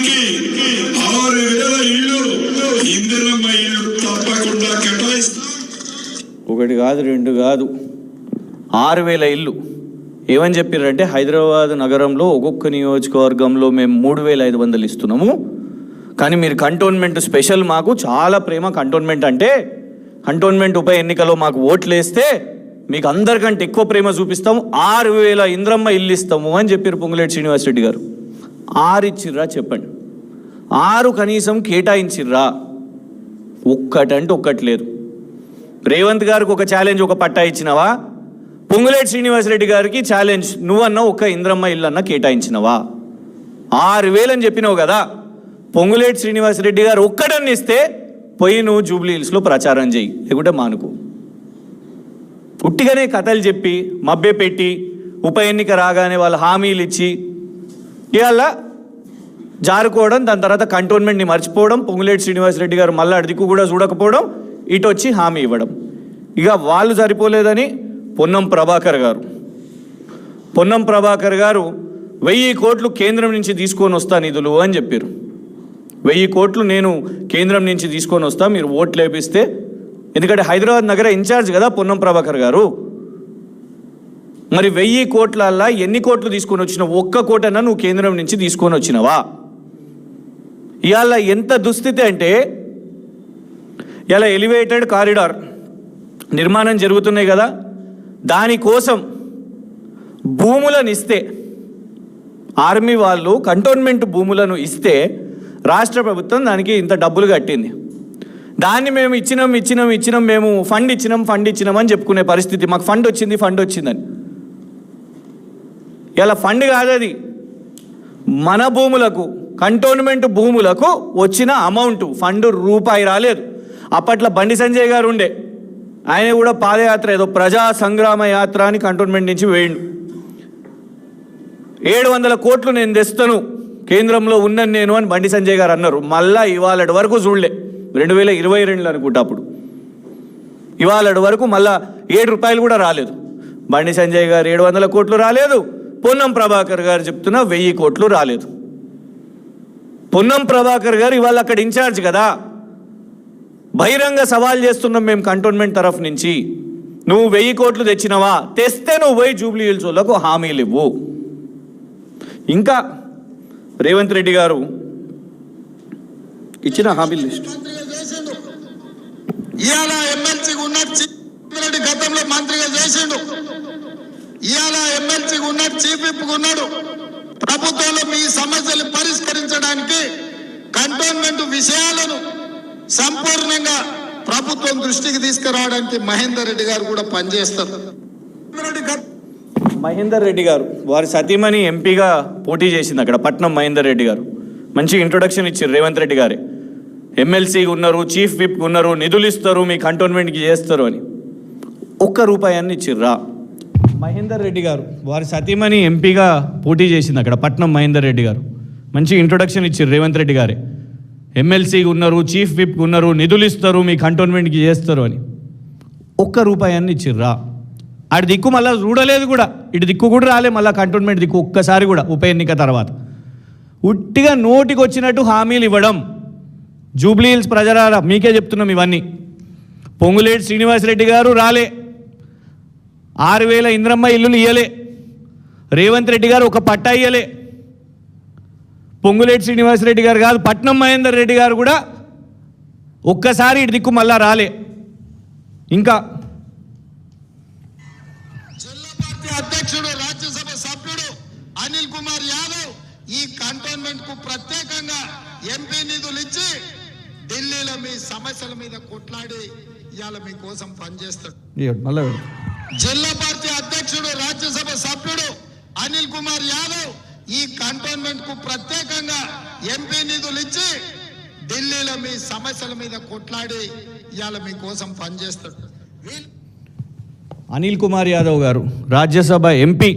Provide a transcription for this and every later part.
ఆరు వేల ఇళ్ళు. ఇందిరమ్మ ఇళ్ళు తప్పకుండా కేటాయిస్తాం. ఒకటి కాదు రెండు కాదు. ఆరు వేల ఇల్లు ఏమని చెప్పారంటే హైదరాబాద్ నగరంలో ఒక్కొక్క నియోజకవర్గంలో మేము మూడు వేల ఐదు వందలు ఇస్తున్నాము. కానీ మీరు కంటోన్మెంట్ స్పెషల్ మాకు చాలా ప్రేమ. కంటోన్మెంట్ అంటే కంటోన్మెంట్ ఉప ఎన్నికలో మాకు ఓట్లు వేస్తే మీకు అందరికంటే ఎక్కువ ప్రేమ చూపిస్తాము. ఆరు వేల ఇంద్రమ్మ ఇల్లు ఇస్తాము అని చెప్పారు పొంగులేటి శ్రీనివాసరెడ్డి గారు. ఆరు ఇచ్చిర్రా చెప్పండి. ఆరు కనీసం కేటాయించిర్రా? ఒక్కటంటే ఒక్కటి లేదు రేవంత్ గారికి ఒక ఛాలెంజ్ ఒక పట్టా ఇచ్చినవా? పొంగులేటి శ్రీనివాసరెడ్డి గారికి ఛాలెంజ్ నువ్వన్నా ఒక్క ఇంద్రమ్మ ఇల్లు అన్న కేటాయించినవా? ఆరు వేలని చెప్పినావు కదా. పొంగులేటి శ్రీనివాసరెడ్డి గారు ఒక్కడన్ని ఇస్తే పోయి నువ్వు జూబ్లీ హిల్స్లో ప్రచారం చేయి లేకుంటే మానుకో. పుట్టిగానే కథలు చెప్పి మభ్య పెట్టి ఉప ఎన్నిక రాగానే వాళ్ళు హామీలు ఇచ్చి ఇవాళ జారుకోవడం దాని తర్వాత కంటోన్మెంట్ని మర్చిపోవడం పొంగులేటి శ్రీనివాసరెడ్డి గారు మళ్ళీ అడిదిక్కు కూడా చూడకపోవడం ఇటు వచ్చి హామీ ఇవ్వడం. ఇక వాళ్ళు సరిపోలేదని పొన్నం ప్రభాకర్ గారు. పొన్నం ప్రభాకర్ గారు వెయ్యి కోట్లు కేంద్రం నుంచి తీసుకొని వస్తా నిధులు అని చెప్పారు. వెయ్యి కోట్లు నేను కేంద్రం నుంచి తీసుకొని వస్తా మీరు ఓట్లు వేపిస్తే. ఎందుకంటే హైదరాబాద్ నగర ఇన్ఛార్జ్ కదా పొన్నం ప్రభాకర్ గారు. మరి వెయ్యి కోట్లల్లా ఎన్ని కోట్లు తీసుకొని వచ్చినావు ఒక్క కోటన్నా నువ్వు కేంద్రం నుంచి తీసుకొని వచ్చినవా? ఇవాళ ఎంత దుస్థితి అంటే ఇలా ఎలివేటెడ్ కారిడార్ నిర్మాణం జరుగుతున్నాయి కదా దానికోసం భూములను ఇస్తే ఆర్మీ వాళ్ళు కంటోన్మెంట్ భూములను ఇస్తే రాష్ట్ర ప్రభుత్వం దానికి ఇంత డబ్బులు కట్టింది. దాన్ని మేము ఇచ్చినాం ఇచ్చినాం ఇచ్చినాం మేము ఫండ్ ఇచ్చినాం ఫండ్ ఇచ్చినాం అని చెప్పుకునే పరిస్థితి. మాకు ఫండ్ వచ్చింది ఫండ్ వచ్చిందని. ఇలా ఫండ్ కాదు అది. మన భూములకు కంటోన్మెంట్ భూములకు వచ్చిన అమౌంట్ ఫండ్ రూపాయి రాలేదు. అప్పట్లో బండి సంజయ్ గారు ఉండే. ఆయన కూడా పాదయాత్ర ఏదో ప్రజా సంగ్రామ యాత్ర అని కంటోన్మెంట్ నుంచి వేయండు. ఏడు వందల కోట్లు నేను తెస్తాను కేంద్రంలో ఉన్నాను నేను అని బండి సంజయ్ గారు అన్నారు. మళ్ళా ఇవాళ వరకు చూడలే. రెండు వేల ఇరవై రెండులో అనుకుంటా అప్పుడు. ఇవాళ వరకు మళ్ళా ఏడు రూపాయలు కూడా రాలేదు. బండి సంజయ్ గారు ఏడు వందల కోట్లు రాలేదు. పొన్నం ప్రభాకర్ గారు చెప్తున్నా వెయ్యి కోట్లు రాలేదు. పొన్నం ప్రభాకర్ గారు ఇవాళ అక్కడ ఇన్ఛార్జ్ కదా. బహిరంగ సవాల్ చేస్తున్నాం మేము కంటోన్మెంట్ తరఫు నుంచి. నువ్వు వెయ్యి కోట్లు తెచ్చినవా? తెస్తే నువ్వు పోయి జూబ్లీ హిల్స్ వాళ్ళకు హామీలు ఇవ్వు. ఇంకా రేవంత్ రెడ్డి గారు ఇచ్చిన హామీ లిస్ట్. ఇవాళ గతంలో మంత్రిగా చేసిండు. ఇవాళ ఎమ్మెల్సీ ఉన్నాడు చీఫ్ విప్ ఉన్నాడు. ప్రభుత్వంలో మీ సమస్యలు పరిష్కరించడానికి కంటోన్మెంట్ విషయాలను సంపూర్ణంగా ప్రభుత్వం దృష్టికి తీసుకురావడానికి మహేందర్ రెడ్డి గారు కూడా పనిచేస్తారు. మహేందర్ రెడ్డి గారు వారి సతీమణి ఎంపీగా పోటీ చేసింది అక్కడ పట్నం మహేందర్ రెడ్డి గారు. మంచి ఇంట్రొడక్షన్ ఇచ్చారు రేవంత్ రెడ్డి గారే. ఎమ్మెల్సీ ఉన్నారు చీఫ్ విప్ ఉన్నారు నిధులు ఇస్తారు మీ కంటోన్మెంట్కి చేస్తారు అని. ఒక్క రూపాయాన్ని ఇచ్చిర్రా. మహేందర్ రెడ్డి గారు వారి సతీమణి ఎంపీగా పోటీ చేసింది అక్కడ పట్నం మహేందర్ రెడ్డి గారు. మంచి ఇంట్రొడక్షన్ ఇచ్చారు రేవంత్ రెడ్డి గారే. ఎమ్మెల్సీకి ఉన్నారు చీఫ్ విప్కి ఉన్నారు నిధులు ఇస్తారు మీ కంటోన్మెంట్కి చేస్తారు అని. ఒక్క రూపాయాన్ని ఇచ్చిర్రా ఆడి దిక్కు మళ్ళీ చూడలేదు కూడా. ఇటు దిక్కు కూడా రాలే మళ్ళీ కంటోన్మెంట్ దిక్కు ఒక్కసారి కూడా ఉప ఎన్నిక తర్వాత. ఉట్టిగా నోటికి వచ్చినట్టు హామీలు ఇవ్వడం. జూబ్లీ హిల్స్ ప్రజల మీకే చెప్తున్నాం ఇవన్నీ. పొంగులేటి శ్రీనివాసరెడ్డి గారు రాలే. ఆరు వేల ఇంద్రమ్మ ఇల్లులు ఇయ్యలే. రేవంత్ రెడ్డి గారు ఒక పట్టా ఇయ్యలే. పొంగులేటి శ్రీనివాసరెడ్డి గారు కాదు పట్నం మహేందర్ రెడ్డి గారు కూడా ఒక్కసారి ఇటు దిక్కు మళ్ళా రాలే. ఇంకా జిల్లా పార్టీ అధ్యక్షుడు రాజ్యసభ సభ్యుడు అనిల్ కుమార్ యాదవ్ ఈ కంటోన్మెంట్కు ప్రత్యేకంగా ఎంపీ నిధులు ఇచ్చి ఢిల్లీలో మీ సమస్యల మీద కొట్లాడి ఇవాళ మీకోసం పనిచేస్తాడు. మళ్ళీ జిల్లా పార్టీ అధ్యక్షుడు రాజ్యసభ సభ్యుడు అనిల్ కుమార్ యాదవ్ ఈ కంటోన్మెంట్కు ప్రత్యేకంగా ఎంపీ నిధులు ఇచ్చి ఢిల్లీలో మీ సమస్యల మీద కొట్లాడి ఇవాళ మీకోసం పనిచేస్తాడు. అనిల్ కుమార్ యాదవ్ గారు రాజ్యసభ ఎంపీ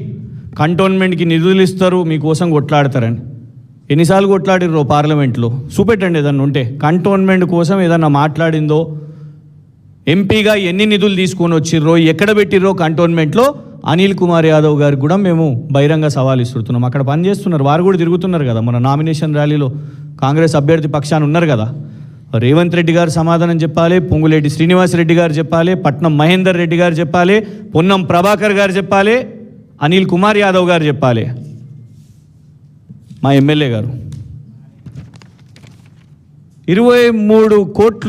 కంటోన్మెంట్కి నిధులు ఇస్తారు మీకోసం కొట్లాడతారని. ఎన్నిసార్లు కొట్లాడిర్రో పార్లమెంట్లో? చూపెట్టండి ఏదన్నా ఉంటే. కంటోన్మెంట్ కోసం ఏదన్నా మాట్లాడిందో ఎంపీగా ఎన్ని నిధులు తీసుకొని వచ్చిర్రో ఎక్కడ పెట్టిర్రో కంటోన్మెంట్లో అనిల్ కుమార్ యాదవ్ గారికి కూడా మేము బహిరంగ సవాల్ ఇస్తున్నాం అక్కడ పనిచేస్తున్నారు వారు కూడా తిరుగుతున్నారు కదా. మన నామినేషన్ ర్యాలీలో కాంగ్రెస్ అభ్యర్థి పక్షాన్ని ఉన్నారు కదా. రేవంత్ రెడ్డి గారు సమాధానం చెప్పాలి పొంగులేటి శ్రీనివాస్ రెడ్డి గారు చెప్పాలి పట్నం మహేందర్ రెడ్డి గారు చెప్పాలి పొన్నం ప్రభాకర్ గారు చెప్పాలి అనిల్ కుమార్ యాదవ్ గారు చెప్పాలి. మా ఎమ్మెల్యే గారు. ఇరవై మూడు కోట్లు